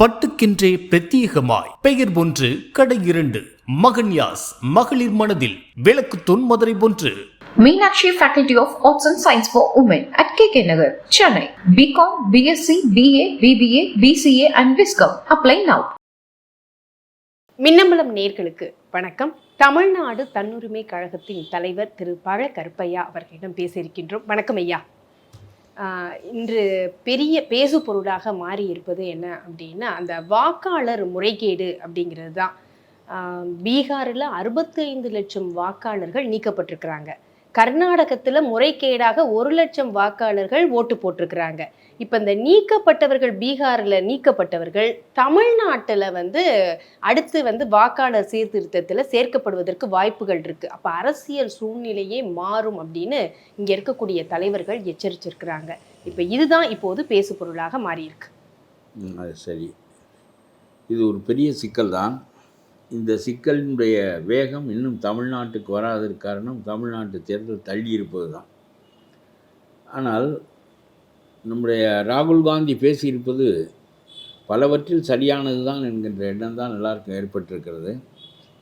பட்டுக்கென்றே பிரத்யேகமாய் பெயர் ஒன்று கடை இரண்டு மகன்யாஸ் மகளிர் மனதில் விளக்கு தொன்மதுரை ஒன்று Meenakshi Faculty of Arts and Science for Women at KK Nagar, Chennai. BCom, BSc, BA, BBA, BCA and Viscom. Apply now. Minnambalam நேர்களுக்கு வணக்கம் தமிழ்நாடு தன்னுரிமை கழகத்தின் தலைவர் திரு பழ கருப்பையா அவர்களிடம் பேசியிருக்கின்றோம் வணக்கம் ஐயா இன்று பெரிய பேசு பொருளாக மாறி இருப்பது என்ன அப்படின்னா அந்த வாக்காளர் முறைகேடு அப்படிங்கிறது தான். பீகாரில் அறுபத்தைந்து லட்சம் வாக்காளர்கள் நீக்கப்பட்டிருக்கிறாங்க. கர்நாடகத்தில் முறைகேடாக ஒரு லட்சம் வாக்காளர்கள் ஓட்டு போட்டிருக்கிறாங்க. இப்போ இந்த நீக்கப்பட்டவர்கள் பீகாரில் நீக்கப்பட்டவர்கள் தமிழ்நாட்டில் வந்து அடுத்து வந்து வாக்காளர் சீர்திருத்தத்தில் சேர்க்கப்படுவதற்கு வாய்ப்புகள் இருக்குது அப்போ அரசியல் சூழ்நிலையே மாறும் அப்படின்னு இங்கே இருக்கக்கூடிய தலைவர்கள் எச்சரிச்சிருக்கிறாங்க. இப்போ இதுதான் இப்போது பேசுபொருளாக மாறியிருக்கு. அது சரி. இது ஒரு பெரிய சிக்கல் தான் இந்த சிக்கலினுடைய வேகம் இன்னும் தமிழ்நாட்டுக்கு வராதற்கு காரணம் தமிழ்நாட்டு தேர்தல் தள்ளி இருப்பது தான் ஆனால் நம்முடைய ராகுல் காந்தி பேசியிருப்பது பலவற்றில் சரியானது தான் என்கின்ற எண்ணம் தான் எல்லாருக்கும் ஏற்பட்டிருக்கிறது.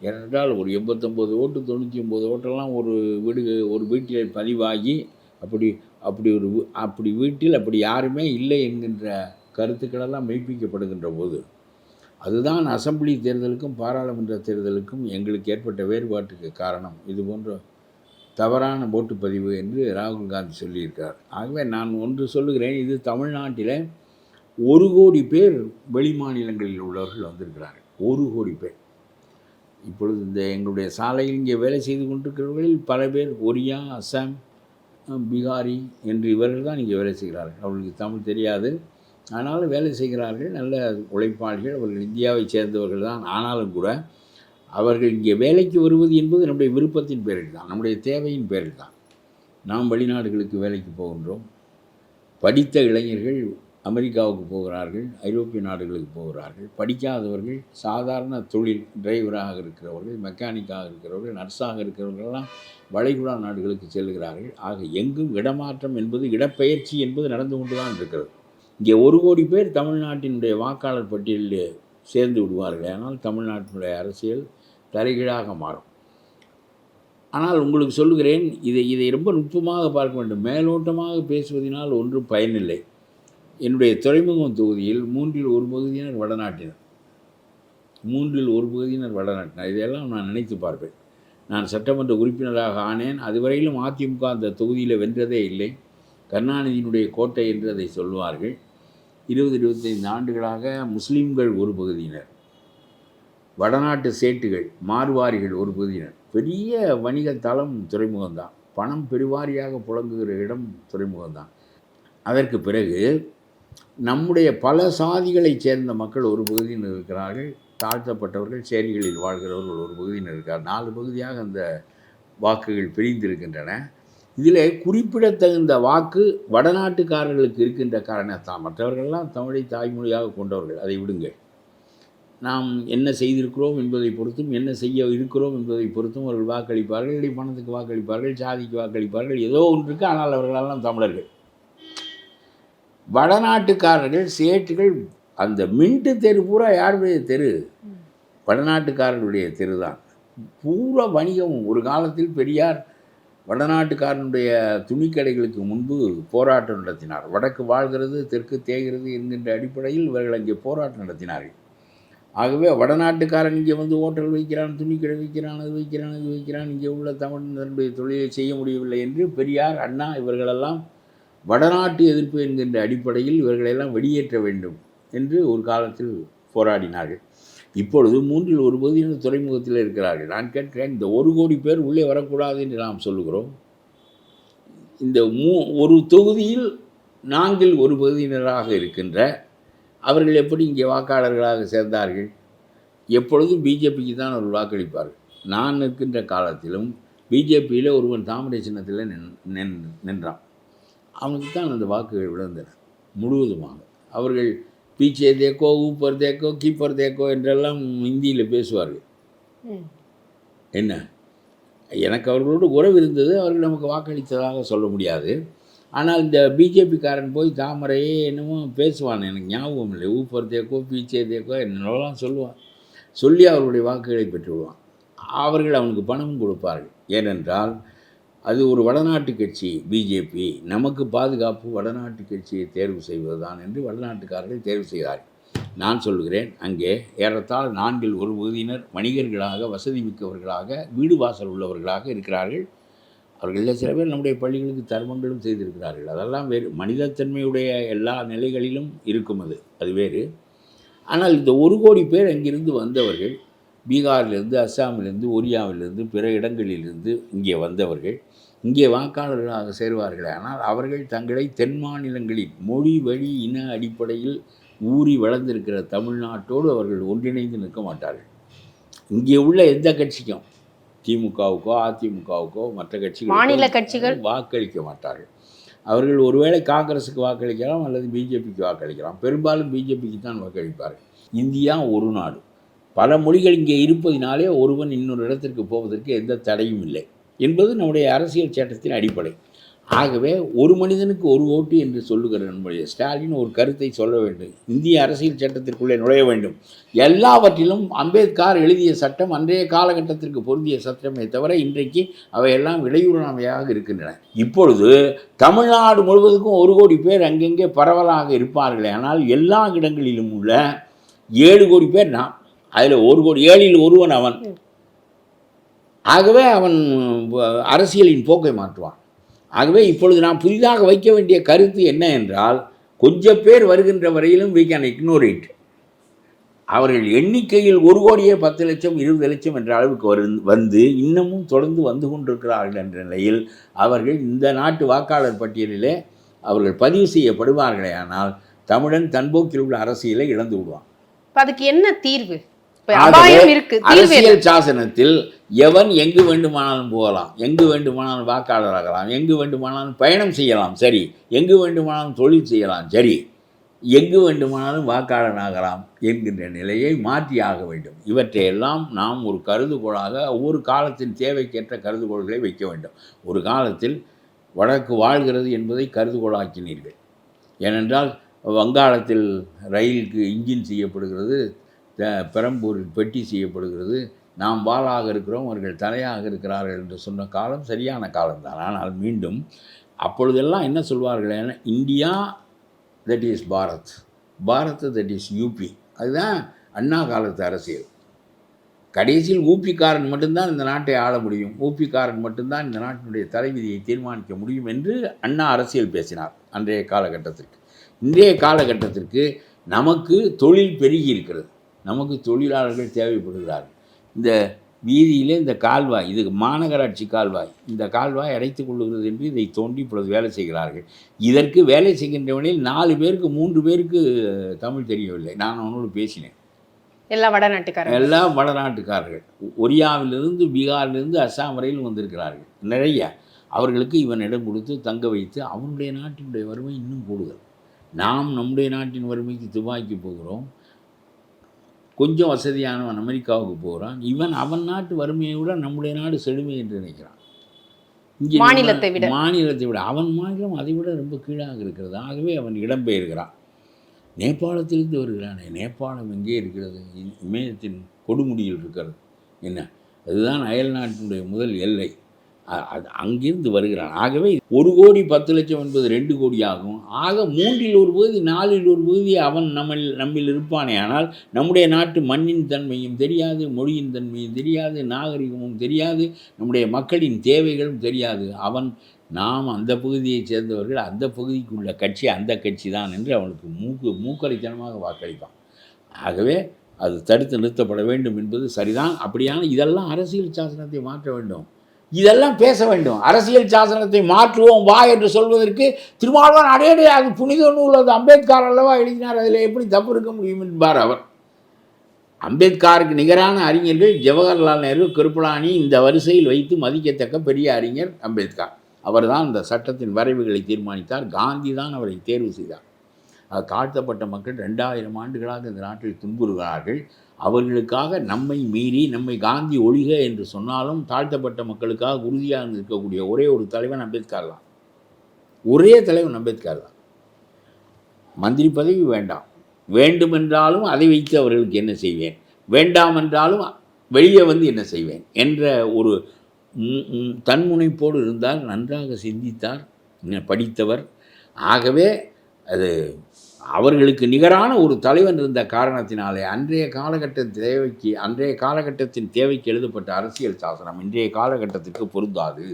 ஏனென்றால் ஒரு எண்பத்தொம்போது ஓட்டு தொண்ணூற்றி ஒம்பது ஓட்டெல்லாம் ஒரு வீடு ஒரு வீட்டில் பதிவாகி அப்படி அப்படி ஒரு அப்படி வீட்டில் அப்படி யாருமே இல்லை என்கின்ற கருத்துக்களெல்லாம் மெய்ப்பிக்கப்படுகின்ற போது அதுதான் அசம்பிளி தேர்தலுக்கும் பாராளுமன்ற தேர்தலுக்கும் எங்களுக்கு ஏற்பட்ட வேறுபாட்டுக்கு காரணம். இது போன்ற தவறான ஓட்டு பதிவு என்று ராகுல் காந்தி சொல்லியிருக்கார். ஆகவே நான் ஒன்று சொல்லுகிறேன் இது தமிழ்நாட்டில் ஒரு கோடி பேர் வெளிமாநிலங்களில் உள்ளவர்கள் வந்திருக்கிறார்கள். ஒரு கோடி பேர். இப்பொழுது இந்த எங்களுடைய சாலையில் இங்கே வேலை செய்து கொண்டிருக்கிறவர்களில் பல பேர் ஒரியா அஸ்ஸாம் பீகாரி என்று இவர்கள் தான் இங்கே வேலை செய்கிறார்கள். அவர்களுக்கு தமிழ் தெரியாது. ஆனாலும் வேலை செய்கிறார்கள் நல்ல உழைப்பாளிகள் அவர்கள் இந்தியாவை சேர்ந்தவர்கள் தான். ஆனாலும் கூட அவர்கள் இங்கே வேலைக்கு வருவது என்பது நம்முடைய விருப்பத்தின் பேரில் தான் நம்முடைய தேவையின் பேரில் தான். நாம் வெளிநாடுகளுக்கு வேலைக்கு போகின்றோம். படித்த இளைஞர்கள் அமெரிக்காவுக்கு போகிறார்கள் ஐரோப்பிய நாடுகளுக்கு போகிறார்கள். படிக்காதவர்கள் சாதாரண தொழில் டிரைவராக இருக்கிறவர்கள் மெக்கானிக்காக இருக்கிறவர்கள் நர்ஸாக இருக்கிறவர்கள்லாம் வளைகுடா நாடுகளுக்கு செல்கிறார்கள். ஆக எங்கும் இடமாற்றம் என்பது இடப்பெயர்ச்சி என்பது நடந்து கொண்டு தான் இருக்கிறது. இங்கே ஒரு கோடி பேர் தமிழ்நாட்டினுடைய வாக்காளர் பட்டியலில் சேர்ந்து விடுவார்கள். ஆனால் தமிழ்நாட்டினுடைய அரசியல் தலைகீழாக மாறும். ஆனால் உங்களுக்கு சொல்லுகிறேன் இதை இதை ரொம்ப நுட்பமாக பார்க்க வேண்டும். மேலோட்டமாக பேசுவதனால் ஒன்றும் பயனில்லை. என்னுடைய துறைமுகம் தொகுதியில் மூன்றில் ஒரு பகுதியினர் வடநாட்டினர். மூன்றில் ஒரு பகுதியினர் வடநாட்டினர். இதையெல்லாம் நான் நினைத்து பார்ப்பேன். நான் சட்டமன்ற உறுப்பினராக ஆனேன். அதுவரையிலும் அதிமுக அந்த தொகுதியில் வென்றதே இல்லை. கருணாநிதியினுடைய கோட்டை என்று அதை சொல்வார்கள் இருபது இருபத்தைந்து ஆண்டுகளாக முஸ்லீம்கள் ஒரு பகுதியினர். வடநாட்டு சேட்டுகள் மார்வாரிகள் ஒரு பகுதியினர். பெரிய வணிக தளம் துறைமுகம்தான். பணம் பெருவாரியாக புழங்குகிற இடம் துறைமுகம்தான். அதற்கு பிறகு நம்முடைய பல சாதிகளைச் சேர்ந்த மக்கள் ஒரு பகுதியினர் இருக்கிறார்கள். தாழ்த்தப்பட்டவர்கள் சேரிகளில் வாழ்கிறவர்கள் ஒரு பகுதியினர் இருக்கிறார் நாலு பகுதியாக அந்த வாக்குகள் பிரிந்திருக்கின்றன. இதில் குறிப்பிடத்தகுந்த வாக்கு வடநாட்டுக்காரர்களுக்கு இருக்கின்ற காரணத்தான் மற்றவர்களெல்லாம் தமிழை தாய்மொழியாக கொண்டவர்கள். அதை விடுங்கள். நாம் என்ன செய்திருக்கிறோம் என்பதை பொறுத்தும் என்ன செய்ய இருக்கிறோம் என்பதை பொறுத்தும் அவர்கள் வாக்களிப்பார்கள். இல்லை பணத்துக்கு வாக்களிப்பார்கள் சாதிக்கு வாக்களிப்பார்கள். ஏதோ ஒன்று இருக்கு ஆனால் அவர்களெல்லாம் தமிழர்கள். வடநாட்டுக்காரர்கள் சேட்டுகள் அந்த மின்ட்டு தெரு பூரா யாருடைய தெரு? வடநாட்டுக்காரர்களுடைய தெரு தான் பூரா வணிகம். ஒரு காலத்தில் பெரியார் வடநாட்டுக்காரனுடைய துணிக்கடைகளுக்கு முன்பு போராட்டம் நடத்தினார். வடக்கு வாழ்கிறது தெற்கு தேய்கிறது என்கின்ற அடிப்படையில் இவர்கள் அங்கே போராட்டம் நடத்தினார்கள். ஆகவே வடநாட்டுக்காரன் இங்கே வந்து ஹோட்டல் வைக்கிறான் துணிக்கடை வைக்கிறான் அது வைக்கிறான் இது வைக்கிறான் இங்கே உள்ள தமிழனுடைய தன்னுடைய தொழிலை செய்ய முடியவில்லை என்று பெரியார் அண்ணா இவர்களெல்லாம் வடநாட்டு எதிர்ப்பு என்கின்ற அடிப்படையில் இவர்களெல்லாம் வெளியேற்ற வேண்டும் என்று ஒரு காலத்தில் போராடினார்கள். இப்பொழுது மூன்றில் ஒரு பகுதியினர் துறைமுகத்தில் இருக்கிறார்கள். நான் கேட்கிறேன் இந்த ஒரு கோடி பேர் உள்ளே வரக்கூடாது என்று நாம் சொல்லுகிறோம். இந்த மூ ஒரு தொகுதியில் நான்கில் ஒரு பகுதியினராக இருக்கின்ற அவர்கள் எப்படி இங்கே வாக்காளர்களாக சேர்ந்தார்கள்? எப்பொழுதும் பிஜேபிக்கு தான் அவர்கள் வாக்களிப்பார்கள். நான் நிற்கின்ற காலத்திலும் பிஜேபியில் ஒருவன் தாமரை சின்னத்தில் நின் நின் நின்றான். அவனுக்கு தான் அந்த வாக்குகள் விழுந்தன முழுவதுமாக. அவர்கள் பீச்சே தேக்கோ ஊப்பர் தேக்கோ கீப்பர் தேக்கோ என்றெல்லாம் ஹிந்தியில் பேசுவார்கள். என்ன? எனக்கு அவர்களோடு உறவு இருந்தது அவர்கள் நமக்கு வாக்களித்ததாக சொல்ல முடியாது. ஆனால் இந்த பிஜேபிக்காரன் போய் தாமரையே என்னமோ பேசுவான். எனக்கு ஞாபகம் இல்லை. ஊப்பர் தேக்கோ பீச்சே தேக்கோ என்னெல்லாம் சொல்லுவான். சொல்லி அவருடைய வாக்குகளை பெற்றுவிடுவான். அவர்கள் அவனுக்கு பணமும் கொடுப்பார்கள். ஏனென்றால் அது ஒரு வடநாட்டு கட்சி பிஜேபி நமக்கு பாதுகாப்பு வடநாட்டு கட்சியை தேர்வு செய்வதுதான் என்று வடநாட்டுக்காரர்கள் தேர்வு செய்தார்கள். நான் சொல்கிறேன் அங்கே ஏறத்தாழ நான்கில் ஒரு பகுதியினர் வணிகர்களாக வசதி மிக்கவர்களாக வீடு வாசல் உள்ளவர்களாக இருக்கிறார்கள். அவர்களில் சில பேர் நம்முடைய பள்ளிகளுக்கு தர்மங்களும் செய்திருக்கிறார்கள். அதெல்லாம் வேறு மனிதத்தன்மையுடைய எல்லா நிலைகளிலும் இருக்கும் அது. அது வேறு. ஆனால் இந்த ஒரு கோடி பேர் அங்கிருந்து வந்தவர்கள் பீகாரிலிருந்து அஸ்ஸாமிலிருந்து ஒரியாவிலிருந்து பிற இடங்களிலிருந்து இங்கே வந்தவர்கள். இங்கே வாக்காளர்களாக சேர்வார்கள். ஆனால் அவர்கள் தங்களை தென் மாநிலங்களில் மொழி வழி இன அடிப்படையில் ஊறி வளர்ந்திருக்கிற தமிழ்நாட்டோடு அவர்கள் ஒன்றிணைந்து நிற்க மாட்டார்கள். இங்கே உள்ள எந்த கட்சிக்கும்? திமுகவுக்கோ அதிமுகவுக்கோ மற்ற கட்சிகளுக்கோ மாநில கட்சிகள்? வாக்களிக்க மாட்டார்கள். அவர்கள் ஒருவேளை காங்கிரஸுக்கு வாக்களிக்கலாம் அல்லது பிஜேபிக்கு வாக்களிக்கலாம். பெரும்பாலும் பிஜேபிக்கு தான் வாக்களிப்பார்கள். இந்தியா ஒரு நாடு. பல மொழிகள் இங்கே இருப்பதினாலே ஒருவன் இன்னொரு இடத்திற்கு போவதற்கு எந்த தடையும் இல்லை என்பது நம்முடைய அரசியல் சட்டத்தின் அடிப்படை. ஆகவே ஒரு மனிதனுக்கு ஒரு ஓட்டு என்று சொல்லுகிற நம்முடைய ஸ்டாலின் ஒரு கருத்தை சொல்ல வேண்டும். இந்திய அரசியல் சட்டத்திற்குள்ளே நுழைய வேண்டும். எல்லாவற்றிலும் அம்பேத்கர் எழுதிய சட்டம் அன்றைய காலகட்டத்திற்கு பொருந்திய சட்டமே தவிர இன்றைக்கு அவையெல்லாம் இடையூறாமையாக இருக்கின்றன. இப்பொழுது தமிழ்நாடு முழுவதுக்கும் ஒரு கோடி பேர் அங்கங்கே பரவலாக இருப்பார்களே ஆனால் எல்லா இடங்களிலும் உள்ள ஏழு கோடி பேர் நான் அதில் ஒரு கோடி ஏழில் ஒருவன் அவன். ஆகவே அவன் வ- அரசியலின் போக்கை மாற்றுவான். ஆகவே இப்பொழுது நாம் புதிதாக வைக்க வேண்டிய கருத்து என்ன என்றால் கொஞ்சம் பேர் வருகின்ற வரையிலும் we can ignore it. அவர்கள் எண்ணிக்கையில் ஒரு கோடியே பத்து லட்சம் இருபது லட்சம் என்ற அளவுக்கு வரு வந்து இன்னமும் தொடர்ந்து வந்து கொண்டிருக்கிறார்கள் என்ற நிலையில் அவர்கள் இந்த நாட்டு வாக்காளர் பட்டியலிலே அவர்கள் பதிவு செய்யப்படுவார்களே ஆனால் தமிழன் தன்போக்கில் உள்ள அரசியலை இழந்து விடுவான். அதுக்கு என்ன தீர்வு? அரசியல் சாசனத்தில் எவன் எங்கு வேண்டுமானாலும் போகலாம் எங்கு வேண்டுமானாலும் வாக்காளராகலாம் எங்கு வேண்டுமானாலும் பயணம் செய்யலாம் சரி. எங்கு வேண்டுமானாலும் தொழில் செய்யலாம் சரி. எங்கு வேண்டுமானாலும் வாக்காளராகலாம் என்கின்ற நிலையை மாற்றியாக வேண்டும். இவற்றையெல்லாம் நாம் ஒரு கருதுகோளாக ஒவ்வொரு காலத்தின் தேவைக்கேற்ற கருதுகோள்களை வைக்க வேண்டும். ஒரு காலத்தில் வழக்கு வாழ்கிறது என்பதை கருதுகோளாக்கினீர்கள். ஏனென்றால் வங்காளத்தில் ரயிலுக்கு இன்ஜின் செய்யப்படுகிறது பெரம்பூரில் பெட்டி செய்யப்படுகிறது. நாம் வாளாக இருக்கிறோம் அவர்கள் தலையாக இருக்கிறார்கள் என்று சொன்ன காலம் சரியான காலம்தான். ஆனால் மீண்டும் அப்பொழுதெல்லாம் என்ன சொல்வார்கள் ஏன்னா India that is Bharat. Bharat that is UP அதுதான் அண்ணா காலத்து அரசியல். கடைசியில் ஊப்பிக்காரன் மட்டும்தான் இந்த நாட்டை ஆள முடியும். ஊப்பிக்காரன் மட்டும்தான் இந்த நாட்டினுடைய தலைவிதியை தீர்மானிக்க முடியும் என்று அண்ணா அரசியல் பேசினார் அன்றைய காலகட்டத்திற்கு. இன்றைய காலகட்டத்திற்கு நமக்கு தொழில் பெருகி இருக்கிறது. நமக்கு தொழிலாளர்கள் தேவைப்படுகிறார்கள். இந்த வீதியிலே இந்த கால்வாய் இது மாநகராட்சி கால்வாய் இந்த கால்வாய் அடைத்துக் கொள்ளுகிறது என்று இதை தோண்டி இப்பொழுது வேலை செய்கிறார்கள். இதற்கு வேலை செய்கின்றவனில் நாலு பேருக்கு மூன்று பேருக்கு தமிழ் தெரியவில்லை. நான் அவனோடு பேசினேன். எல்லா வடநாட்டுக்காரங்க எல்லாம் வடநாட்டுக்காரர்கள் ஒரியாவிலிருந்து பீகாரிலிருந்து அஸ்ஸாம் வரையிலும் வந்திருக்கிறார்கள். நிறைய அவர்களுக்கு இவன் இடம் கொடுத்து தங்க வைத்து அவனுடைய நாட்டினுடைய வறுமை இன்னும் கூடுதல் நாம் நம்முடைய நாட்டின் வறுமைக்கு துபாய்க்கு போகிறோம். கொஞ்சம் வசதியானவன் அமெரிக்காவுக்கு போகிறான் இவன் அவன் நாட்டு வறுமையை விட நம்முடைய நாடு செழுமை என்று நினைக்கிறான். இங்கே மாநிலத்தை விட. மாநிலத்தை விட. அவன் மாநிலம் அதை விட ரொம்ப கீழாக இருக்கிறது. ஆகவே அவன் இடம்பெயர்கிறான். நேபாளத்திலிருந்து வருகிறானே. நேபாளம் எங்கே இருக்கிறது? இமயத்தின் கொடுமுடியில் இருக்கிறது. என்ன? அதுதான் அயல் நாட்டினுடைய முதல் எல்லை. அது அங்கிருந்து வருகிறான். ஆகவே ஒரு கோடி பத்து லட்சம் என்பது ரெண்டு கோடி ஆகும் ஆக மூன்றில் ஒரு பகுதி நாலில் ஒரு பகுதி அவன் நம்மில் நம்மில் இருப்பானே. ஆனால் நம்முடைய நாட்டு மண்ணின் தன்மையும் தெரியாது மொழியின் தன்மையும் தெரியாது நாகரிகமும் தெரியாது நம்முடைய மக்களின் தேவைகளும் தெரியாது. அவன் நாம் அந்த பகுதியைச் சேர்ந்தவர்கள் அந்த பகுதிக்குள்ள கட்சி அந்த கட்சி தான் என்று அவனுக்கு மூக்கு மூக்கரைத்தனமாக வாக்களிப்பான். ஆகவே அது தடுத்து நிறுத்தப்பட வேண்டும் என்பது சரிதான். அப்படியான இதெல்லாம் அரசியல் சாசனத்தை மாற்ற வேண்டும். இதெல்லாம் பேச வேண்டும். அரசியல் சாசனத்தை மாற்றுவோம் வா என்று சொல்வதற்கு திருமாவளவன் அடையடே அது புனித நூல் அது அம்பேத்கர் அல்லவா எழுதினார். அதில் எப்படி தப்பு இருக்க முடியும் என்பார் அவர். அம்பேத்கருக்கு நிகரான அறிஞர்கள் ஜவஹர்லால் நேரு கிருப்பலானி இந்த வரிசையில் வைத்து மதிக்கத்தக்க பெரிய அறிஞர் அம்பேத்கர். அவர்தான் இந்த சட்டத்தின் வரைவுகளை தீர்மானித்தார். காந்தி தான் அவரை தேர்வு செய்தார். அது தாழ்த்தப்பட்ட மக்கள் ரெண்டாயிரம் ஆண்டுகளாக இந்த நாட்டில் துன்புறுகிறார்கள். அவர்களுக்காக நம்மை மீறி நம்மை காந்தி ஒழிக என்று சொன்னாலும் தாழ்த்தப்பட்ட மக்களுக்காக உறுதியாக இருக்கக்கூடிய ஒரே ஒரு தலைவன் அம்பேத்கர் தான். ஒரே தலைவன் அம்பேத்கர் தான். மந்திரி பதவி வேண்டாம். வேண்டுமென்றாலும் அதை வைத்து அவர்களுக்கு என்ன செய்வேன்? வேண்டாம் என்றாலும் வெளியே வந்து என்ன செய்வேன்? என்ற ஒரு தன்முனைப்போடு இருந்தால் நன்றாக சிந்தித்தார். படித்தவர். ஆகவே அது அவர்களுக்கு நிகரான ஒரு தலைவன் இருந்த காரணத்தினாலே அன்றைய காலகட்ட தேவைக்கு அன்றைய காலகட்டத்தின் தேவைக்கு எழுதப்பட்ட அரசியல் சாசனம் இன்றைய காலகட்டத்திற்கு பொருந்தாது.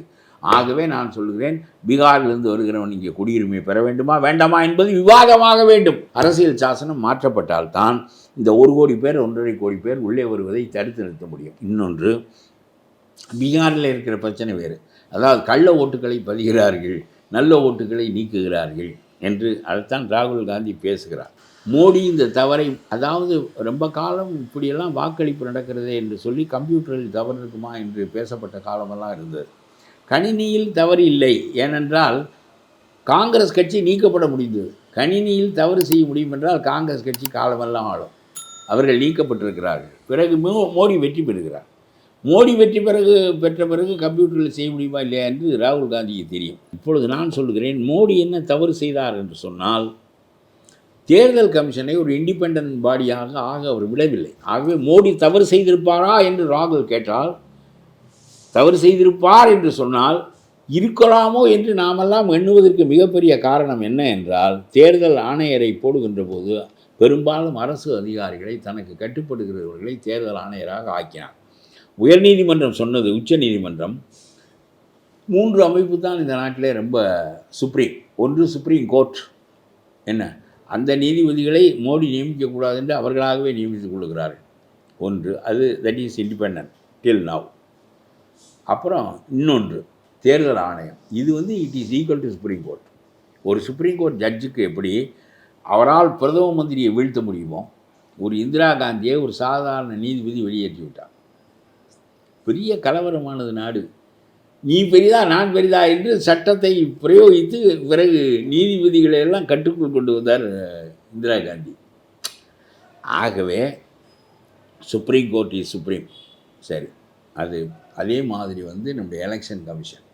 ஆகவே நான் சொல்கிறேன் பீகாரிலிருந்து வருகிறவன் இங்கே குடியுரிமை பெற வேண்டுமா வேண்டாமா என்பது விவாதமாக வேண்டும். அரசியல் சாசனம் மாற்றப்பட்டால் தான் இந்த ஒரு கோடி பேர் ஒன்றரை கோடி பேர் உள்ளே வருவதை தடுத்து நிறுத்த முடியும். இன்னொன்று பீகாரில் இருக்கிற பிரச்சனை வேறு. அதாவது கள்ள ஓட்டுகளை பதிகிறார்கள் நல்ல ஓட்டுகளை நீக்குகிறார்கள். என்று அதைத்தான் ராகுல் காந்தி பேசுகிறார். மோடி இந்த தவறை அதாவது ரொம்ப காலம் இப்படியெல்லாம் வாக்களிப்பு நடக்கிறதே என்று சொல்லி கம்ப்யூட்டரில் தவறு இருக்குமா என்று பேசப்பட்ட காலமெல்லாம் இருந்தது. கணினியில் தவறு இல்லை. ஏனென்றால் காங்கிரஸ் கட்சி நீக்கப்பட முடிந்தது. கணினியில் தவறு செய்ய முடியும் என்றால் காங்கிரஸ் கட்சி காலமெல்லாம் ஆளும். அவர்கள் நீக்கப்பட்டிருக்கிறார்கள். பிறகு மோடி வெற்றி பெறுகிறார். மோடி வெற்றி பிறகு பெற்ற பிறகு கம்ப்யூட்டரில் செய்ய முடியுமா இல்லையா என்று ராகுல் காந்திக்கு தெரியும். இப்பொழுது நான் சொல்கிறேன் மோடி என்ன தவறு செய்தார் என்று சொன்னால் தேர்தல் கமிஷனை ஒரு இண்டிபெண்டன்ட் பாடியாக ஆக அவர் விடவில்லை. ஆகவே மோடி தவறு செய்திருப்பாரா என்று ராகுல் கேட்டால் தவறு செய்திருப்பார் என்று சொன்னால் இருக்கலாமோ என்று நாமெல்லாம் எண்ணுவதற்கு மிகப்பெரிய காரணம் என்ன என்றால் தேர்தல் ஆணையரை போடுகின்ற போது பெரும்பாலும் அரசு அதிகாரிகளை தனக்கு கட்டுப்படுகிறவர்களை தேர்தல் ஆணையராக ஆக்கினார். உயர்நீதிமன்றம் சொன்னது உச்ச நீதிமன்றம் மூன்று அமைப்பு தான் இந்த நாட்டிலே ரொம்ப சுப்ரீம். ஒன்று சுப்ரீம் கோர்ட். என்ன? அந்த நீதிபதிகளை மோடி நியமிக்கக்கூடாது என்று அவர்களாகவே நியமித்துக் கொள்கிறார்கள். ஒன்று அது that is independent till now அப்புறம் இன்னொன்று தேர்தல் ஆணையம். இது வந்து it is equal to supreme court ஒரு சுப்ரீம் கோர்ட் ஜட்ஜுக்கு எப்படி அவரால் பிரதம மந்திரியை வீழ்த்த முடியுமோ ஒரு இந்திரா காந்தியை ஒரு சாதாரண நீதிபதி வெளியேற்றி விட்டார் பெரிய கலவரமானது நாடு. நீ பெரிதா நான் பெரிதா என்று சட்டத்தை பிரயோகித்து பிறகு நீதிபதிகளை எல்லாம் கட்டுக்குள் கொண்டு வந்தார் இந்திரா காந்தி. ஆகவே சுப்ரீம் கோர்ட் இஸ் சுப்ரீம் சரி அது அதே மாதிரி வந்து நம்முடைய எலெக்ஷன் கமிஷன்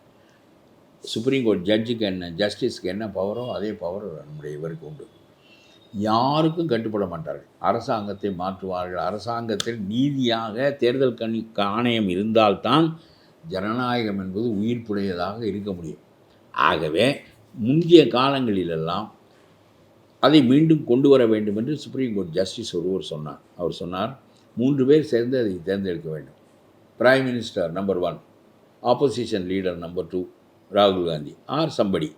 சுப்ரீம் கோர்ட் ஜட்ஜுக்கு என்ன ஜஸ்டிஸ்க்கு என்ன பவரோ அதே பவர் நம்முடைய இவருக்கு உண்டு. யாருக்கும் கட்டுப்பட மாட்டார்கள். அரசாங்கத்தை மாற்றுவார்கள். அரசாங்கத்தில் நீதியாக தேர்தல் கணி ஆணையம் இருந்தால்தான் ஜனநாயகம் என்பது உயிர்ப்புடையதாக இருக்க முடியும். ஆகவே முந்தைய காலங்களிலெல்லாம் அதை மீண்டும் கொண்டு வர வேண்டும் என்று சுப்ரீம் கோர்ட் ஜஸ்டிஸ் ஒருவர் சொன்னார். அவர் சொன்னார் மூன்று பேர் சேர்ந்து அதை தேர்ந்தெடுக்க வேண்டும். Prime minister number one opposition leader number two ராகுல் Gandhi or somebody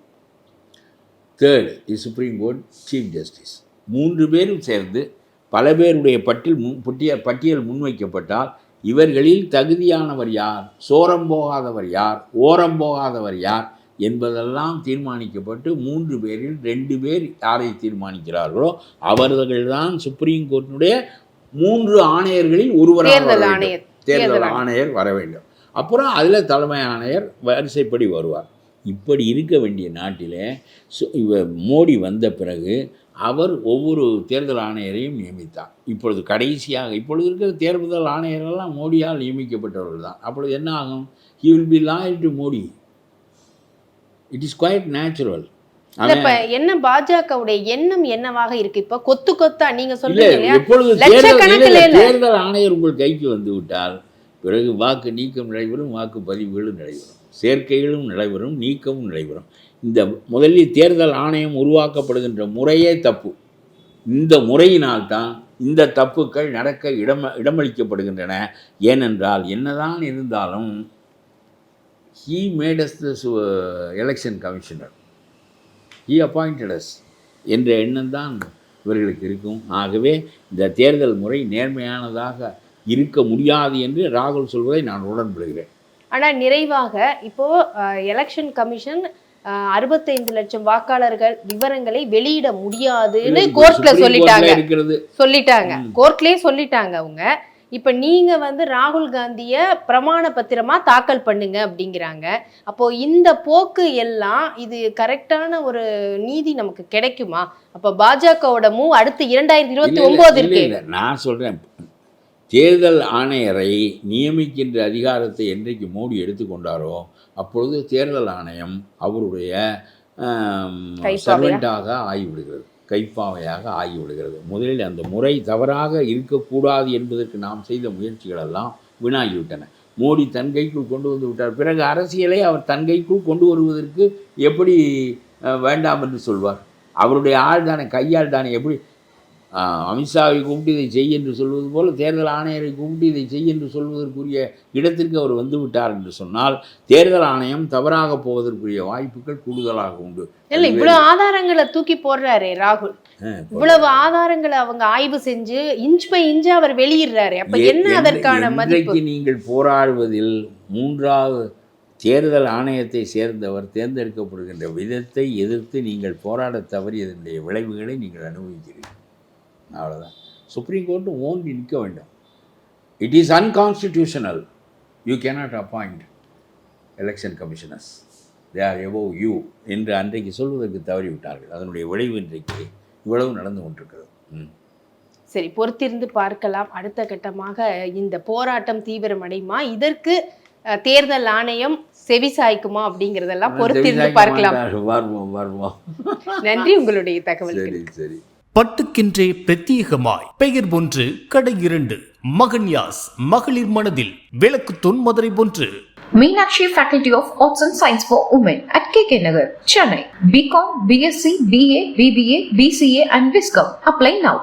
third the supreme court chief justice மூன்று பேரும் சேர்ந்து பல பேருடைய பட்டியல் முன் பட்டியல் பட்டியல் முன்வைக்கப்பட்டால் இவர்களில் தகுதியானவர் யார்? சோரம் போகாதவர் யார்? ஓரம் போகாதவர் யார்? என்பதெல்லாம் தீர்மானிக்கப்பட்டு மூன்று பேரில் ரெண்டு பேர் யாரை தீர்மானிக்கிறார்களோ அவர்கள்தான் சுப்ரீம் கோர்ட்டினுடைய மூன்று ஆணையர்களில் ஒருவராக வர தேர்தல். ஆணையர். தேர்தல் தேர்தல் ஆணையர். வர வேண்டும். அப்புறம் அதில் தலைமை ஆணையர் வரிசைப்படி வருவார். இப்படி இருக்க வேண்டிய நாட்டிலே இவ மோடி வந்த பிறகு அவர் ஒவ்வொரு தேர்தல் ஆணையரையும் நியமித்தார். இப்பொழுது கடைசியாக இப்பொழுது இருக்கிற தேர்தல் ஆணையரெல்லாம் மோடியால் நியமிக்கப்பட்டவர்கள் தான். அப்பொழுது என்ன ஆகும்? He will be loyal to Modi. It is quite natural என்ன பாஜகவுடைய எண்ணம் என்னவாக இருக்கு? இப்ப கொத்து கொத்தா நீங்க சொல்றீங்க. தேர்தல் ஆணையர் உங்கள் கைக்கு வந்து விட்டால் பிறகு வாக்கு நீக்கம் நடைபெறும் வாக்கு பதிவுகளும் நடைபெறும். சேர்க்கைகளும் நடைபெறும் நீக்கமும் நடைபெறும். இந்த முதலில் தேர்தல் ஆணையம் உருவாக்கப்படுகின்ற முறையே தப்பு. இந்த முறையினால்தான் இந்த தப்புக்கள் நடக்க இடம் இடமளிக்கப்படுகின்றன. ஏனென்றால் என்னதான் இருந்தாலும் he made as the election commissioner he appointed as என்ற எண்ணம் தான் இவர்களுக்கு இருக்கும். ஆகவே இந்த தேர்தல் முறை நேர்மையானதாக இருக்க முடியாது என்று ராகுல் சொல்வதை நான் உடன்படுகிறேன். ஆனால் நிறைவாக இப்போது எலெக்ஷன் கமிஷன் அறுபத்தைந்து லட்சம் வாக்காளர்கள் விவரங்களை வெளியிட முடியாதுன்னு கோர்ட்ல சொல்லிட்டாங்க. சொல்லிட்டாங்க. கோர்ட்லயே சொல்லிட்டாங்க அவங்க. இப்ப நீங்க வந்து ராகுல் காந்திய பிரமாண பத்திரமா தாக்கல் பண்ணுங்க அப்படிங்கிறாங்க. அப்போ இந்த போக்கு எல்லாம் இது கரெக்டான ஒரு நீதி நமக்கு கிடைக்குமா? அப்ப பாஜகவோட மூவ் அடுத்து இரண்டாயிரத்தி இருபத்தி ஒன்பது இருக்கு. நான் சொல்றேன். தேர்தல் ஆணையரை நியமிக்கின்ற அதிகாரத்தை என்றைக்கு மோடி எடுத்துக்கொண்டாரோ அப்பொழுது தேர்தல் ஆணையம் அவருடைய? சர்வெண்ட்டாக ஆகிவிடுகிறது. கைப்பாவையாக ஆகிவிடுகிறது. முதலில் அந்த முறை தவறாக இருக்கக்கூடாது என்பதற்கு நாம் செய்த முயற்சிகள் எல்லாம் வீணாகிவிட்டன. மோடி தன் கைக்குள் கொண்டு வந்து விட்டார். பிறகு அரசியலை அவர் தன் கைக்குள் கொண்டு வருவதற்கு எப்படி வேண்டாம் என்று சொல்வார்? அவருடைய ஆள் தானே கையால் தானே எப்படி அமித்ஷாவை கூப்பிட்டு இதை செய் என்று சொல்வது போல தேர்தல் ஆணையரை கூப்பிட்டு இதை செய் என்று சொல்வதற்குரிய இடத்திற்கு அவர் வந்து விட்டார் என்று சொன்னால் தேர்தல் ஆணையம் தவறாக போவதற்குரிய வாய்ப்புகள் கூடுதலாக உண்டு. இல்ல இவ்வளவு ஆதாரங்களை தூக்கி போடுறாரே ராகுல். இவ்வளவு ஆதாரங்களை அவங்க ஆய்வு செஞ்சு இன்ச் பை இன்ச் அவர் வெளியிடுறாரு. அப்ப என்ன அதற்கான மதிப்பு? நீங்கள் போராடுவதில் மூன்றாவது தேர்தல் ஆணையத்தை சேர்ந்தவர் தேர்ந்தெடுக்கப்படுகின்ற விதத்தை எதிர்த்து நீங்கள் போராடத் தவறியதனுடைய விளைவுகளை நீங்கள் அனுபவிக்கிறீர்கள். அவ்வளோதான் சுப்ரீம் கோர்ட்டு ஓங்கி நிற்க வேண்டும். It is unconstitutional you cannot appoint election commissioners they are above you என்று அன்றைக்கு சொல்வதற்கு தவறிவிட்டார்கள். அதனுடைய விளைவு இன்றைக்கு இவ்வளவு நடந்து கொண்டிருக்கிறது. ம். சரி பொறுத்திருந்து பார்க்கலாம். அடுத்த கட்டமாக இந்த போராட்டம் தீவிரமடையுமா? இதற்கு தேர்தல் ஆணையம் செவி சாய்க்குமா அப்படிங்கறதெல்லாம் பொறுத்திருந்து பார்க்கலாம். நன்றி உங்களுடைய தகவல்கள் சரி சரி. பட்டுக்கென்றே பிரத்யேகமாய் பெயர் ஒன்று கடை இரண்டு மகன்யாஸ் மகளிர் மனதில் விளக்கு தொன்மதுரை ஒன்று Meenakshi Faculty of Arts and Science for Women at KK Nagar, Chennai. BCom, BSc, BA, BBA, BCA and Viscom. Apply now.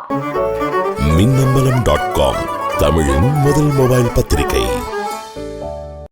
Minnambalam dot com தமிழின் முதல் மொபைல் பத்திரிகை